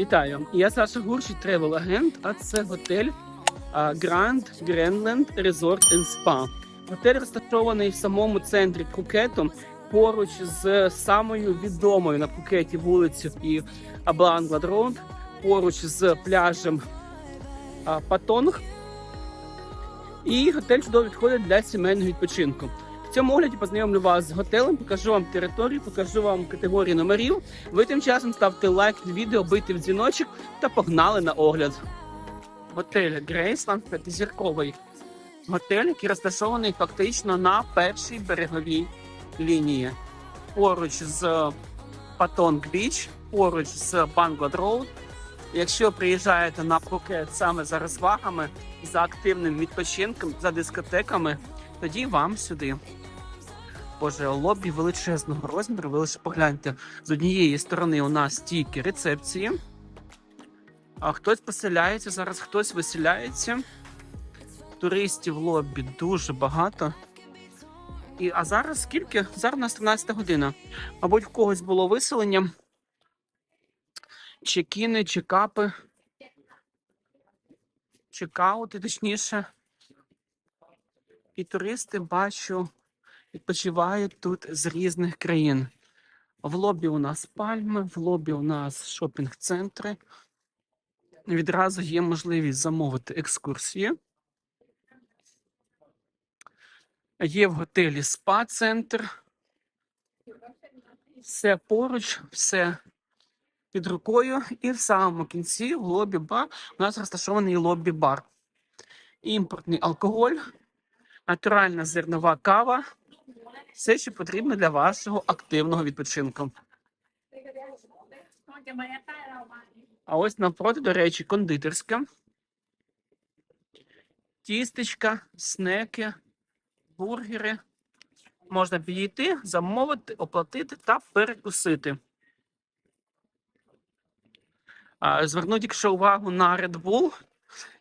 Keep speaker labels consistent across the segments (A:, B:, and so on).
A: Вітаю! Я Саша Гурчий, тревел агент, а це готель Grand Grandland Resort and Spa. Готель розташований в самому центрі Пхукету, поруч з самою відомою на Пхукеті вулицею і Роуд, поруч з пляжем Патонг. І готель чудово підходить для сімейного відпочинку. Цьому огляді познайомлю вас з готелем, покажу вам територію, покажу вам категорії номерів. Ви тим часом ставте лайк під відео, бийте в дзвіночок та погнали на огляд. Готель Грейсланд п'ятизірковий готель, який розташований фактично на першій береговій лінії. Поруч з Патонг Біч, поруч з Банглад Роуд. Якщо приїжджаєте на Пхукет саме за розвагами, за активним відпочинком, за дискотеками, тоді вам сюди. Боже, лобі величезного розміру. Ви лише погляньте, з однієї сторони у нас тільки рецепції, а хтось поселяється, зараз хтось виселяється. Туристів в лобі дуже багато. І, а зараз скільки? Зараз у нас 13 година. Мабуть, в когось було виселення. Чекіни, чекапи, чекаути, точніше. І туристи бачу відпочивають тут з різних країн. В лобі у нас пальми, в лобі у нас шопінг-центри. Відразу є можливість замовити екскурсії. Є в готелі спа-центр. Все поруч, все під рукою. І в самому кінці в лобі бар у нас розташований лобі-бар. Імпортний алкоголь, натуральна зернова кава. Все, що потрібно для вашого активного відпочинку. А ось навпроти, до речі, кондитерська. Тістечка, снеки, бургери. Можна підійти, замовити, оплатити та перекусити. Звернуть, якщо увагу на Red Bull.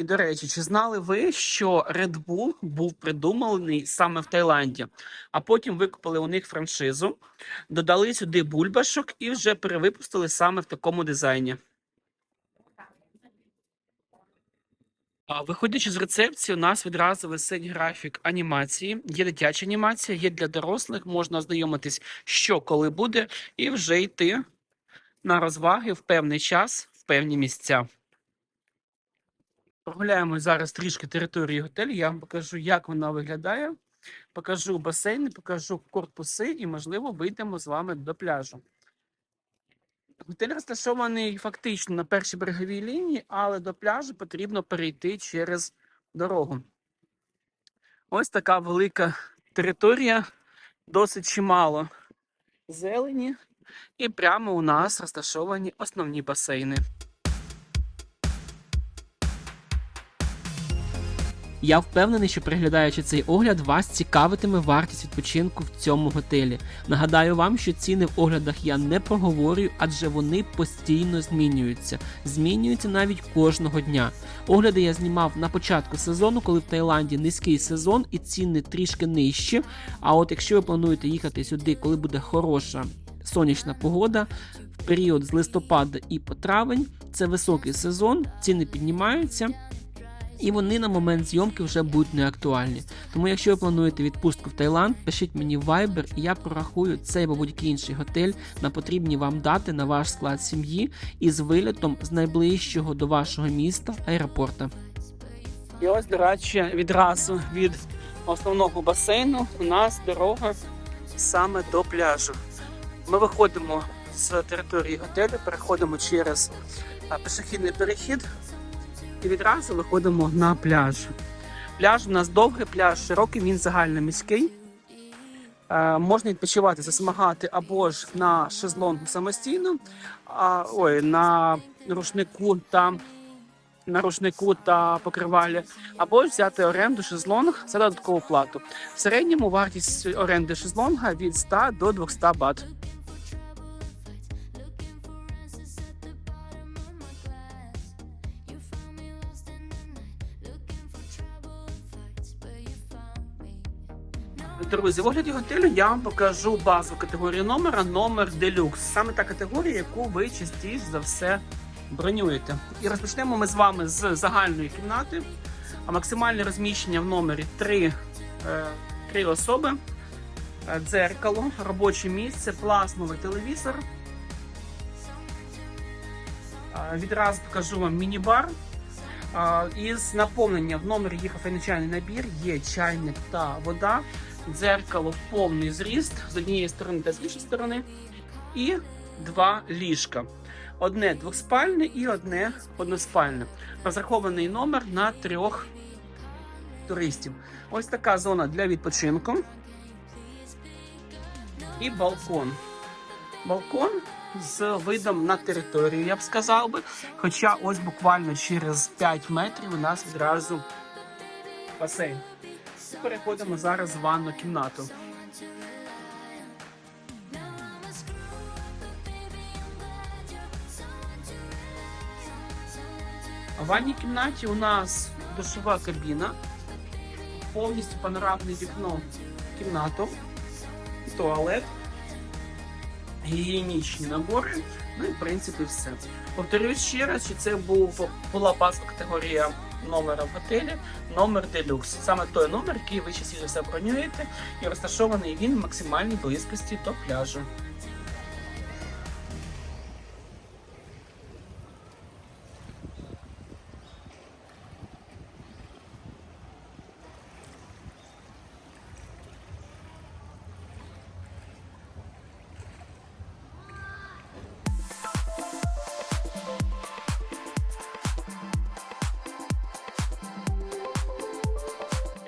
A: І, до речі, чи знали ви, що Red Bull був придуманий саме в Таїланді, а потім викупили у них франшизу, додали сюди бульбашок і вже перевипустили саме в такому дизайні. А, Виходячи з рецепції, у нас відразу висить графік анімації. Є дитяча анімація, є для дорослих, можна ознайомитись, що коли буде, і вже йти на розваги в певний час, в певні місця. Прогуляємо зараз трішки території готелю. Я вам покажу, як вона виглядає. Покажу басейни, покажу корпуси і, можливо, вийдемо з вами до пляжу. Готель розташований фактично на першій береговій лінії, але до пляжу потрібно перейти через дорогу. Ось така велика територія, досить чимало зелені, і прямо у нас розташовані основні басейни. Я впевнений, що приглядаючи цей огляд, вас цікавитиме вартість відпочинку в цьому готелі. Нагадаю вам, що ціни в оглядах я не проговорюю, адже вони постійно змінюються. Змінюються навіть кожного дня. Огляди я знімав на початку сезону, коли в Таїланді низький сезон і ціни трішки нижчі. А от якщо ви плануєте їхати сюди, коли буде хороша сонячна погода, в період з листопада і по травень, це високий сезон, ціни піднімаються. І вони на момент зйомки вже будуть не актуальні. Тому, якщо ви плануєте відпустку в Таїланд, пишіть мені Viber, і я прорахую цей або будь-який інший готель на потрібні вам дати на ваш склад сім'ї із вилітом з найближчого до вашого міста аеропорта. І ось, до речі, відразу від основного басейну у нас дорога саме до пляжу. Ми виходимо з території готелю, переходимо через пішохідний перехід і відразу виходимо на пляж. Пляж у нас довгий, пляж широкий, він загальноміський. Е, можна відпочивати, засмагати або ж на шезлонгу самостійно, а, ой, на рушнику та на рушнику та покривалі, або взяти оренду шезлонг за додаткову плату. В середньому вартість оренди шезлонга від 100 до 200 бат. Друзі, в огляді готелю я вам покажу базу категорії номера, номер делюкс. Саме та категорія, яку ви частіше за все бронюєте. І розпочнемо ми з вами з загальної кімнати. А максимальне розміщення в номері 3, е, 3 особи, Е, дзеркало, робоче місце, плазмовий телевізор. Е, Відразу покажу вам міні-бар. Із наповнення в номері є кофейно-чайний набір, є чайник та вода, дзеркало в повний зріст з однієї сторони та з іншої сторони, і два ліжка. Одне двохспальне і одне односпальне. Розрахований номер на трьох туристів. Ось така зона для відпочинку. І балкон. Балкон з видом на територію, я б сказав би. Хоча ось буквально через 5 метрів у нас відразу басейн. Переходимо зараз в ванну кімнату. В ванній кімнаті у нас душова кабіна, повністю панорамне вікно кімнату, туалет гігієнічні набори. Ну і в принципі все. Повторюсь ще раз, що це була базова категорія номера в готелі, номер делюкс. Саме той номер, який ви частіше все бронюєте, і розташований він в максимальній близькості до пляжу.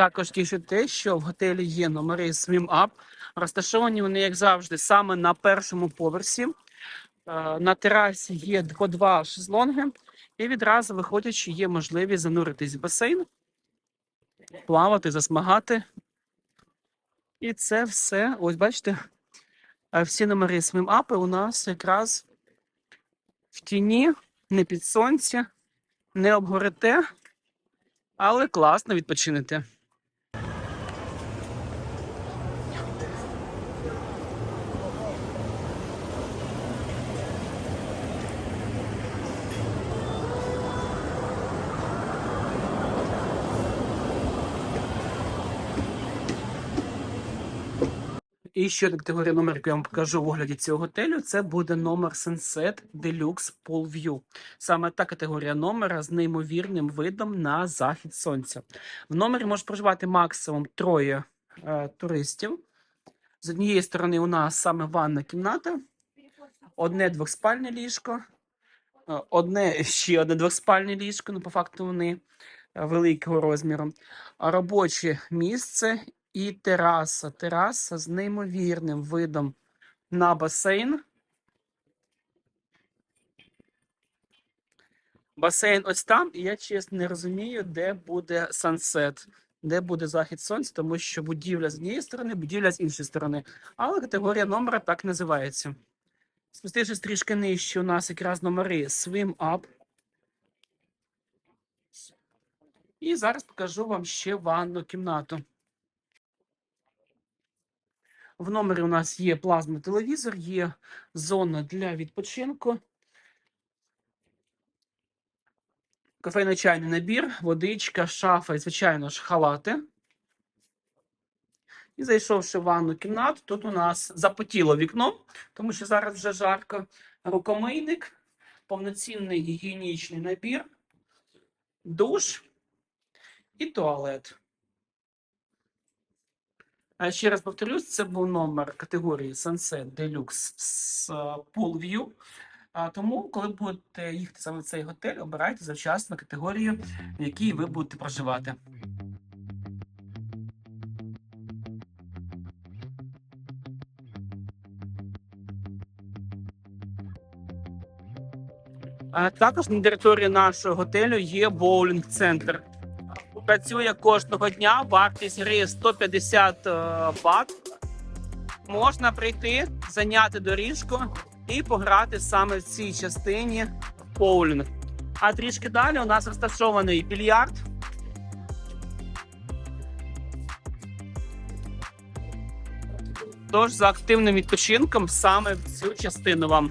A: Також тішить те, що в готелі є номери Swim Up. Розташовані вони, як завжди, саме на першому поверсі. Е, На терасі є по два шезлонги, і відразу виходячи, є можливість зануритись в басейн, плавати, засмагати. І це все, ось бачите, е, всі номери Swim Up у нас якраз в тіні, не під сонце, не обгорите, але класно відпочинете. І ще одна категорія номер, яку я вам покажу в огляді цього готелю, це буде номер Sunset Deluxe Pool View. Саме та категорія номера з неймовірним видом на захід сонця. В номері може проживати максимум троє е, туристів. З однієї сторони, у нас саме ванна кімната, одне двохспальне ліжко, е, одне ще одне двохспальне ліжко, ну по факту вони е, великого розміру, робоче місце і тераса. Тераса з неймовірним видом на басейн. Басейн ось там, і я чесно не розумію, де буде сансет, де буде захід сонця, тому що будівля з однієї сторони, будівля з іншої сторони. Але категорія номера так називається. Спустившись трішки нижче, у нас якраз номери Swim Up. І зараз покажу вам ще ванну кімнату. В номері у нас є плазмовий телевізор, є зона для відпочинку. Кофейно-чайний набір, водичка, шафа і, звичайно ж, халати. І зайшовши в ванну кімнату, тут у нас запотіло вікно, тому що зараз вже жарко. Рукомийник, повноцінний гігієнічний набір, душ і туалет. Ще раз повторюсь, це був номер категорії Sunset Deluxe з е, Pool тому, коли будете їхати саме в цей готель, обирайте завчасно категорію, в якій ви будете проживати. Також на території нашого готелю є боулінг-центр. Працює кожного дня, вартість гри 150 е, бат. Можна прийти, зайняти доріжку і пограти саме в цій частині боулінг. А трішки далі у нас розташований більярд. Тож за активним відпочинком саме в цю частину вам.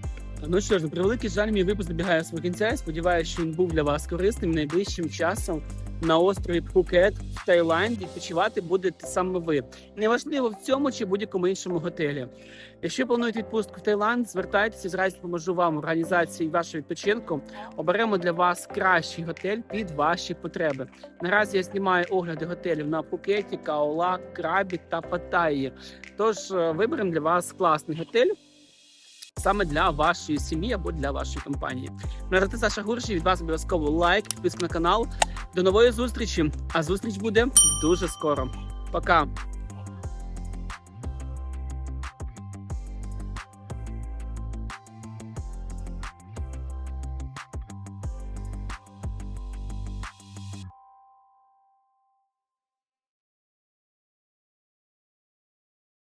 A: Ну що ж, на превеликий жаль, мій випуск добігає свого кінця. Я сподіваюся, що він був для вас корисним найближчим часом на острові Пхукет в Таїланді. Відпочивати будете саме ви. Неважливо в цьому чи будь-якому іншому готелі. Якщо плануєте відпустку в Таїланд, звертайтеся з радістю допоможу вам в організації вашого відпочинку. Оберемо для вас кращий готель під ваші потреби. Наразі я знімаю огляди готелів на Пхукеті, Каола, Крабі та Паттайї. Тож е, виберемо для вас класний готель саме для вашої сім'ї або для вашої компанії. Мене звати Саша Гурші. Від вас обов'язково лайк, підписка на канал. До нової зустрічі. А зустріч буде дуже скоро. Пока.